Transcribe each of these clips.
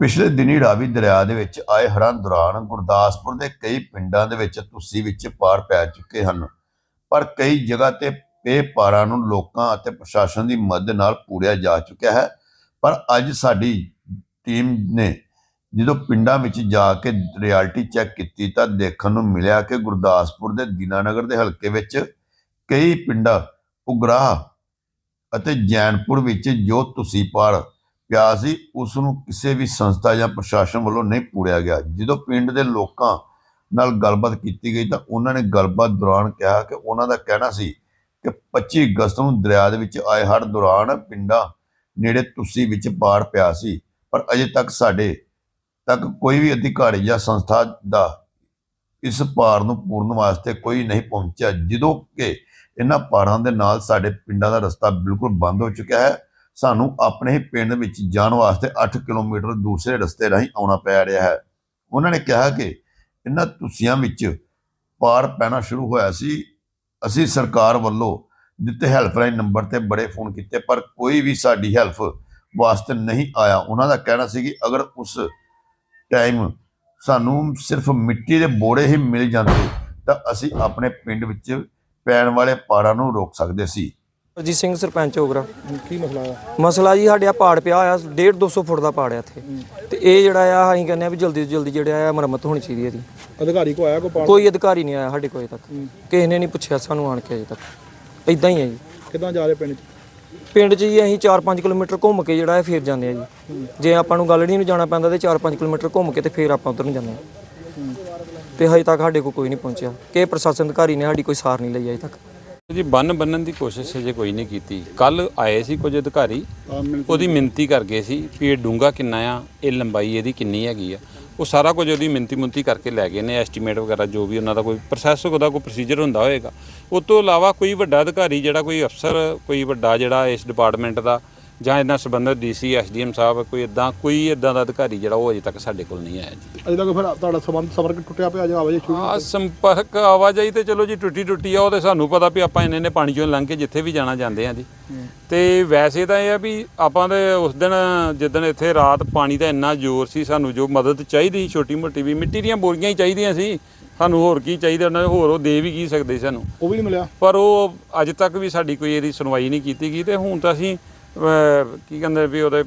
ਪਿਛਲੇ ਦਿਨੀ ਰਾਵੀ ਦਰਿਆ ਦੇ ਵਿੱਚ ਆਏ ਹੜ੍ਹਾਂ ਦੌਰਾਨ ਗੁਰਦਾਸਪੁਰ ਦੇ ਕਈ ਪਿੰਡਾਂ ਦੇ ਵਿੱਚ ਤੁਸੀਂ ਵਿੱਚ ਪਾਰ ਪੈ ਚੁੱਕੇ ਹਨ। ਪਰ ਕਈ ਜਗ੍ਹਾ ਤੇ ਪੇ ਪਾਰਾਂ ਨੂੰ ਲੋਕਾਂ ਅਤੇ ਪ੍ਰਸ਼ਾਸਨ ਦੀ ਮਦਦ ਨਾਲ ਪੂਰਿਆ ਜਾ ਚੁੱਕਿਆ ਹੈ। ਪਰ ਅੱਜ ਸਾਡੀ ਟੀਮ ਨੇ ਜਦੋਂ ਪਿੰਡਾਂ ਵਿੱਚ ਜਾ ਕੇ ਰਿਐਲਿਟੀ ਚੈੱਕ ਕੀਤੀ ਤਾਂ ਦੇਖਣ ਨੂੰ ਮਿਲਿਆ ਕਿ ਗੁਰਦਾਸਪੁਰ ਦੇ ਦੀਨਾਨਗਰ ਦੇ ਹਲਕੇ ਵਿੱਚ ਕਈ ਪਿੰਡਾਂ ਉਗਰਾਹ ਅਤੇ ਜੈਨਪੁਰ ਵਿੱਚ ਜੋ ਤੁਸੀਂ ਪਾਰ ਪਿਆ ਸੀ ਉਸ ਨੂੰ ਕਿਸੇ ਵੀ ਸੰਸਥਾ ਜਾਂ ਪ੍ਰਸ਼ਾਸਨ ਵੱਲੋਂ ਨਹੀਂ ਪੂਰਿਆ ਗਿਆ। ਜਦੋਂ ਪਿੰਡ ਦੇ ਲੋਕਾਂ ਨਾਲ ਗੱਲਬਾਤ ਕੀਤੀ ਗਈ ਤਾਂ ਉਹਨਾਂ ਨੇ ਗੱਲਬਾਤ ਦੌਰਾਨ ਕਿਹਾ ਕਿ ਉਹਨਾਂ ਦਾ ਕਹਿਣਾ ਸੀ ਕਿ 25 ਅਗਸਤ ਨੂੰ ਦਰਿਆ ਦੇ ਵਿੱਚ ਆਏ ਹੜ੍ਹ ਦੌਰਾਨ ਪਿੰਡਾਂ ਨੇੜੇ ਤੁਸੀਂ ਵਿੱਚ ਪਾਰ ਪਿਆ ਸੀ, ਪਰ ਅਜੇ ਤੱਕ ਸਾਡੇ ਤੱਕ ਕੋਈ ਵੀ ਅਧਿਕਾਰੀ ਜਾਂ ਸੰਸਥਾ ਦਾ ਇਸ ਪਾਰ ਨੂੰ ਪੂਰਨ ਵਾਸਤੇ ਕੋਈ ਨਹੀਂ ਪਹੁੰਚਿਆ। ਜਦੋਂ ਕਿ ਇਹਨਾਂ ਪਾਰਾਂ ਦੇ ਨਾਲ ਸਾਡੇ ਪਿੰਡਾਂ ਦਾ ਰਸਤਾ ਬਿਲਕੁਲ ਬੰਦ ਹੋ ਚੁੱਕਿਆ ਹੈ। ਸਾਨੂੰ ਆਪਣੇ ਹੀ ਪਿੰਡ ਵਿੱਚ ਜਾਣ ਵਾਸਤੇ 8 ਕਿਲੋਮੀਟਰ ਦੂਸਰੇ ਰਸਤੇ ਰਾਹੀਂ ਆਉਣਾ ਪੈ ਰਿਹਾ ਹੈ। ਉਹਨਾਂ ਨੇ ਕਿਹਾ ਕਿ ਇਹਨਾਂ ਤੁਸੀਆਂ ਵਿੱਚ ਪਾਰ ਪੈਣਾ ਸ਼ੁਰੂ ਹੋਇਆ ਸੀ। ਅਸੀਂ ਸਰਕਾਰ ਵੱਲੋਂ ਦਿੱਤੇ ਹੈਲਪਲਾਈਨ ਨੰਬਰ ਤੇ ਬੜੇ ਫੋਨ ਕੀਤੇ, ਪਰ ਕੋਈ ਵੀ ਸਾਡੀ ਹੈਲਪ ਵਾਸਤੇ ਨਹੀਂ ਆਇਆ। ਉਹਨਾਂ ਦਾ ਕਹਿਣਾ ਸੀ ਕਿ ਅਗਰ ਉਸ ਟਾਈਮ ਸਾਨੂੰ ਸਿਰਫ ਮਿੱਟੀ ਦੇ ਬੋੜੇ ਹੀ ਮਿਲ ਜਾਂਦੇ, ਤਾਂ ਅਸੀਂ ਆਪਣੇ ਪਿੰਡ ਵਿੱਚ ਪੈਣ ਵਾਲੇ ਪਾੜਾਂ ਨੂੰ ਰੋਕ ਸਕਦੇ ਸੀ। ਅਜੀਤ ਸਿੰਘ ਸਰਪੰਚ ਹੋਗਰਾ ਕੀ ਮਸਲਾ ਆ? ਮਸਲਾ ਜੀ ਸਾਡੇ ਆ ਪਾੜ ਪਿਆ ਆ 1.5 200 ਫੁੱਟ ਦਾ ਪਾੜ ਆ ਇੱਥੇ। ਤੇ ਇਹ ਜਿਹੜਾ ਆ ਅਸੀਂ ਕਹਿੰਦੇ ਆ ਵੀ ਜਲਦੀ ਤੋਂ ਜਲਦੀ ਜਿਹੜਾ ਆ ਮੁਰੰਮਤ ਹੋਣੀ ਚਾਹੀਦੀ ਹੈ ਇਹਦੀ। ਅਧਿਕਾਰੀ ਕੋ ਆਇਆ ਕੋ ਪਾਣ ਕੋਈ ਅਧਿਕਾਰੀ ਨਹੀਂ ਆਇਆ ਸਾਡੇ ਕੋਲ ਤੱਕ। ਕਿਸੇ ਨੇ ਨਹੀਂ ਪੁੱਛਿਆ ਸਾਨੂੰ ਆਣ ਕੇ ਅਜੇ ਤੱਕ। ਇਦਾਂ ਹੀ ਹੈ ਜੀ। ਕਿਦਾਂ ਜਾ ਰਹੇ ਪਿੰਡ ਚ? ਪਿੰਡ 'ਚ ਜੀ ਅਸੀਂ 4-5 ਕਿਲੋਮੀਟਰ ਘੁੰਮ ਕੇ ਜਿਹੜਾ ਹੈ ਫੇਰ ਜਾਂਦੇ ਆ ਜੀ। ਜੇ ਆਪਾਂ ਨੂੰ ਗਲੜੀ ਨੂੰ ਜਾਣਾ ਪੈਂਦਾ ਤੇ 4-5 ਕਿਲੋਮੀਟਰ ਘੁੰਮ ਕੇ ਤੇ ਫੇਰ ਆਪਾਂ ਉਧਰ ਨੂੰ ਜਾਂਦੇ ਆ। ਤੇ ਹਜੇ ਤੱਕ ਸਾਡੇ ਕੋਲ ਕੋਈ ਨਹੀਂ ਪਹੁੰਚਿਆ। ਕਿ ਪ੍ਰਸ਼ਾਸਨ ਅਧਿਕਾਰੀ ਨੇ ਸਾਡੀ ਕੋਈ ਸਾਰ ਨਹੀਂ ਲਈ ਅਜੇ ਤੱਕ। ਜੀ ਬੰਨ ਬੰਨਣ ਦੀ ਕੋਸ਼ਿਸ਼ ਅਜੇ ਕੋਈ ਨਹੀਂ ਕੀਤੀ। ਕੱਲ ਆਏ ਸੀ ਕੁਝ ਅਧਿਕਾਰੀ ਉਹਦੀ ਮਿੰਤੀ ਕਰ ਗਏ ਸੀ ਵੀ ਇਹ ਡੂੰਗਾ ਕਿੰਨਾ ਆ ਇਹ ਲੰਬਾਈ ਇਹਦੀ ਕਿੰਨੀ ਹੈਗੀ ਆ। ਉਹ ਸਾਰਾ ਕੁਝ ਉਹਦੀ ਮਿੰਤੀ ਮੁੰਤੀ ਕਰਕੇ ਲੈ ਗਏ ਨੇ ਐਸਟੀਮੇਟ ਵਗੈਰਾ ਜੋ ਵੀ ਉਹਨਾਂ ਦਾ ਕੋਈ ਪ੍ਰੋਸੈਸ ਉਹਦਾ ਕੋਈ ਪ੍ਰੋਸੀਜਰ ਹੁੰਦਾ ਹੋਏਗਾ। ਉਸ ਤੋਂ ਇਲਾਵਾ ਕੋਈ ਵੱਡਾ ਅਧਿਕਾਰੀ ਜਿਹੜਾ ਕੋਈ ਅਫਸਰ ਕੋਈ ਵੱਡਾ ਜਿਹੜਾ ਇਸ ਡਿਪਾਰਟਮੈਂਟ ਦਾ ਜਾਂ ਇਹਨਾਂ ਸੰਬੰਧਿਤ ਡੀਸੀ ਐਸਡੀਐਮ ਸਾਹਿਬ ਕੋਈ ਇਦਾਂ ਕੋਈ ਇਦਾਂ ਦਾ ਅਧਿਕਾਰੀ ਜਿਹੜਾ ਉਹ ਅਜੇ ਤੱਕ ਸਾਡੇ ਕੋਲ ਨਹੀਂ ਆਇਆ ਜੀ। ਅਜੇ ਤੱਕ ਫਿਰ ਤੁਹਾਡਾ ਸੰਬੰਧ ਸੰਪਰਕ ਟੁੱਟਿਆ ਪਿਆ ਜਾਂ ਆਵਾਜ਼ ਸ਼ੁਰੂ ਆ ਸੰਪਰਕ ਆਵਾਜਾਈ ਤੇ ਚਲੋ ਜੀ ਟੁੱਟੀ ਟੁੱਟੀ ਆ ਉਹ ਤੇ ਸਾਨੂੰ ਪਤਾ ਵੀ ਆਪਾਂ ਇੰਨੇ ਨੇ ਪਾਣੀ ਚੋਂ ਲੰਘ ਕੇ ਜਿੱਥੇ ਵੀ ਜਾਣਾ ਜਾਂਦੇ ਆ ਜੀ। ਤੇ ਵੈਸੇ ਤਾਂ ਇਹ ਆ ਵੀ ਆਪਾਂ ਦੇ ਉਸ ਦਿਨ ਜਿੱਦਣ ਇੱਥੇ ਰਾਤ ਪਾਣੀ ਦਾ ਇੰਨਾ ਜ਼ੋਰ ਸੀ ਸਾਨੂੰ ਜੋ ਮਦਦ ਚਾਹੀਦੀ ਸੀ ਛੋਟੀ ਮੋਟੀ ਵੀ ਮਿੱਟੀ ਦੀਆਂ ਬੋਰੀਆਂ ਹੀ ਚਾਹੀਦੀਆਂ ਸੀ ਸਾਨੂੰ ਹੋਰ ਕੀ ਚਾਹੀਦਾ ਉਹਨਾਂ ਨੇ ਹੋਰ ਉਹ ਦੇ ਵੀ ਕੀ ਸਕਦੇ ਸੀ ਸਾਨੂੰ। ਉਹ ਵੀ ਨਹੀਂ ਮਿਲਿਆ? ਪਰ ਉਹ ਅੱਜ ਤੱਕ ਵੀ ਸਾਡੀ ਕੋਈ ਇਹਦੀ ਸੁਣਵਾਈ ਨਹੀਂ ਕੀਤੀ ਗਈ ਤੇ ਹੁਣ ਤਾਂ ਅਸੀਂ ਕੀ ਕਹਿੰਦੇ ਵੀ ਉਹਦੇ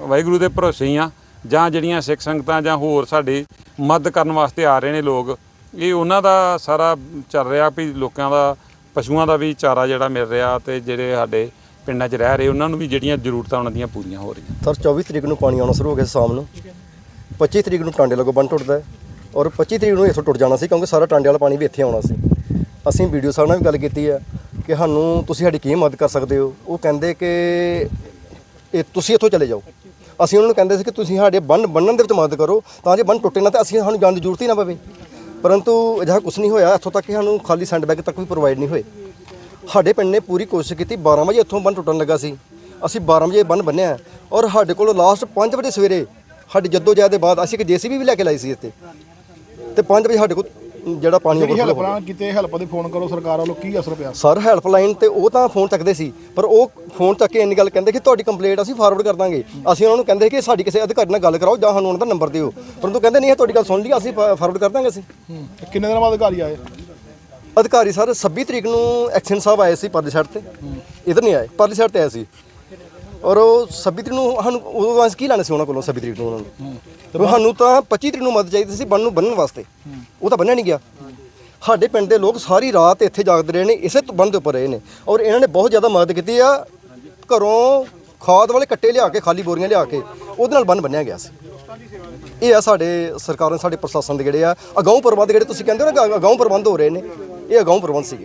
ਵਾਹਿਗੁਰੂ ਦੇ ਭਰੋਸੇ ਹੀ ਆ, ਜਾਂ ਜਿਹੜੀਆਂ ਸਿੱਖ ਸੰਗਤਾਂ ਜਾਂ ਹੋਰ ਸਾਡੇ ਮਦਦ ਕਰਨ ਵਾਸਤੇ ਆ ਰਹੇ ਨੇ ਲੋਕ, ਇਹ ਉਹਨਾਂ ਦਾ ਸਾਰਾ ਚੱਲ ਰਿਹਾ ਵੀ ਲੋਕਾਂ ਦਾ, ਪਸ਼ੂਆਂ ਦਾ ਵੀ ਚਾਰਾ ਜਿਹੜਾ ਮਿਲ ਰਿਹਾ ਤੇ ਜਿਹੜੇ ਸਾਡੇ ਪਿੰਡਾਂ 'ਚ ਰਹਿ ਰਹੇ, ਉਹਨਾਂ ਨੂੰ ਵੀ ਜਿਹੜੀਆਂ ਜ਼ਰੂਰਤਾਂ ਉਹਨਾਂ ਦੀਆਂ ਪੂਰੀਆਂ ਹੋ ਰਹੀਆਂ। ਸਰ 24 ਤਰੀਕ ਨੂੰ ਪਾਣੀ ਆਉਣਾ ਸ਼ੁਰੂ ਹੋ ਗਿਆ ਸ਼ਾਮ ਨੂੰ। 25 ਤਰੀਕ ਨੂੰ ਟਾਂਡੇ ਲੱਗੋ ਬੰਨ ਟੁੱਟਦਾ ਹੈ ਔਰ 25 ਤਰੀਕ ਨੂੰ ਇੱਥੋਂ ਟੁੱਟ ਜਾਣਾ ਸੀ ਕਿਉਂਕਿ ਸਾਰਾ ਟਾਂਡੇ ਵਾਲਾ ਪਾਣੀ ਵੀ ਇੱਥੇ ਆਉਣਾ ਸੀ। ਅਸੀਂ ਵੀਡੀਓ ਸਾਹਿਬ ਨਾਲ ਵੀ ਗੱਲ ਕੀਤੀ ਹੈ ਕਿ ਸਾਨੂੰ ਤੁਸੀਂ ਸਾਡੀ ਕੀ ਮਦਦ ਕਰ ਸਕਦੇ ਹੋ? ਉਹ ਕਹਿੰਦੇ ਕਿ ਇਹ ਤੁਸੀਂ ਇੱਥੋਂ ਚਲੇ ਜਾਓ। ਅਸੀਂ ਉਹਨਾਂ ਨੂੰ ਕਹਿੰਦੇ ਸੀ ਕਿ ਤੁਸੀਂ ਸਾਡੇ ਬੰਨ ਬੰਨਣ ਦੇ ਵਿੱਚ ਮਦਦ ਕਰੋ, ਤਾਂ ਜੇ ਬੰਨ ਟੁੱਟੇ ਨਾ ਤਾਂ ਅਸੀਂ ਸਾਨੂੰ ਜਾਣ ਦੀ ਜ਼ਰੂਰਤ ਹੀ ਨਾ ਪਵੇ। ਪਰੰਤੂ ਅਜਿਹਾ ਕੁਝ ਨਹੀਂ ਹੋਇਆ, ਇੱਥੋਂ ਤੱਕ ਕਿ ਸਾਨੂੰ ਖਾਲੀ ਸੈਂਡ ਬੈਗ ਤੱਕ ਵੀ ਪ੍ਰੋਵਾਈਡ ਨਹੀਂ ਹੋਏ। ਸਾਡੇ ਪਿੰਡ ਨੇ ਪੂਰੀ ਕੋਸ਼ਿਸ਼ ਕੀਤੀ 12 ਵਜੇ ਇੱਥੋਂ ਬੰਨ ਟੁੱਟਣ ਲੱਗਾ ਸੀ। ਅਸੀਂ 12 ਵਜੇ ਬੰਨ ਬੰਨਿਆ ਔਰ ਸਾਡੇ ਕੋਲ ਲਾਸਟ 5 ਵਜੇ ਸਵੇਰੇ ਸਾਡੀ ਜੱਦੋ ਜਹਿਦ ਦੇ ਬਾਅਦ ਅਸੀਂ ਇੱਕ ਜੀਸੀਬੀ ਵੀ ਲੈ ਕੇ ਲਾਈ ਸੀ ਇੱਥੇ। ਤੇ 5 ਵਜੇ ਸਾਡੇ ਕੋਲ ਜਿਹੜਾ ਪਾਣੀ ਜਿਹੜੀ overflow ਹੋ ਗਿਆ। ਕੀਤੇ ਹੈਲਪ ਦੇ ਫੋਨ ਕਰੋ ਸਰਕਾਰ ਵੱਲੋਂ ਕੀ ਅਸਰ ਪਿਆ? ਸਰ ਹੈਲਪਲਾਈਨ ਤੇ ਉਹ ਤਾਂ ਫੋਨ ਚੱਕਦੇ ਸੀ ਪਰ ਉਹ ਫੋਨ ਚੱਕ ਕੇ ਇੰਨੀ ਗੱਲ ਕਹਿੰਦੇ ਕਿ ਤੁਹਾਡੀ ਕੰਪਲੇਂਟ ਅਸੀਂ ਫਾਰਵਰਡ ਕਰ ਦਾਂਗੇ। ਅਸੀਂ ਉਹਨਾਂ ਨੂੰ ਕਹਿੰਦੇ ਕਿ ਸਾਡੀ ਕਿਸੇ ਅਧਿਕਾਰੀ ਨਾਲ ਗੱਲ ਕਰਾਓ ਜਾਂ ਸਾਨੂੰ ਉਹਨਾਂ ਦਾ ਨੰਬਰ ਦਿਓ। ਪਰੰਤੂ ਕਹਿੰਦੇ ਨਹੀਂ ਇਹ ਤੁਹਾਡੀ ਗੱਲ ਸੁਣ ਲਈ ਅਸੀਂ ਫਾਰਵਰਡ ਕਰ ਦਾਂਗੇ ਅਸੀਂ। ਤੇ ਕਿੰਨੇ ਦਿਨ ਬਾਅਦ ਅਧਿਕਾਰੀ ਆਏ? ਅਧਿਕਾਰੀ ਸਰ 26 ਤਰੀਕ ਨੂੰ ਐਕਸ਼ਨ ਸਾਹਿਬ ਆਏ ਸੀ ਪਰਲੀ ਸਾਈਡ ਤੇ। ਇਧਰ ਨਹੀਂ ਆਏ ਪਰਲੀ ਸਾਈਡ ਤੇ ਆਏ ਸੀ। ਔਰ ਉਹ 26 ਤਰੀਕ ਨੂੰ ਸਾਨੂੰ ਉਦੋਂ ਅਸੀਂ ਕੀ ਲੈਣਾ ਸੀ ਉਹਨਾਂ ਕੋਲੋਂ 26 ਤਰੀਕ ਨੂੰ ਉਹਨਾਂ ਨੂੰ? ਤੇ ਸਾਨੂੰ ਤਾਂ 25 ਤਰੀਕ ਨੂੰ ਮਦਦ ਚਾਹੀਦੀ ਸੀ ਬੰਨ ਨੂੰ ਬੰਨਣ ਵਾਸਤੇ। ਉਹ ਤਾਂ ਬੰਨਿਆ ਨਹੀਂ ਗਿਆ। ਸਾਡੇ ਪਿੰਡ ਦੇ ਲੋਕ ਸਾਰੀ ਰਾਤ ਇੱਥੇ ਜਾਗਦੇ ਰਹੇ ਨੇ ਇਸੇ ਤੋਂ ਬੰਨ ਦੇ ਉੱਪਰ ਰਹੇ ਨੇ। ਔਰ ਇਹਨਾਂ ਨੇ ਬਹੁਤ ਜ਼ਿਆਦਾ ਮਦਦ ਕੀਤੀ ਆ। ਘਰੋਂ ਖਾਦ ਵਾਲੇ ਕੱਟੇ ਲਿਆ ਕੇ ਖਾਲੀ ਬੋਰੀਆਂ ਲਿਆ ਕੇ ਉਹਦੇ ਨਾਲ ਬੰਨ ਬੰਨਿਆ ਗਿਆ ਸੀ। ਇਹ ਆ ਸਾਡੇ ਸਰਕਾਰਾਂ ਸਾਡੇ ਪ੍ਰਸ਼ਾਸਨ ਦੇ ਜਿਹੜੇ ਆ ਅਗਾਊਂ ਪ੍ਰਬੰਧ ਜਿਹੜੇ ਤੁਸੀਂ ਕਹਿੰਦੇ ਹੋ ਨਾ ਅਗਾਊਂ ਪ੍ਰਬੰਧ ਹੋ ਰਹੇ ਨੇ ਇਹ ਅਗਾਊਂ ਪ੍ਰਬੰਧ ਸੀਗੇ।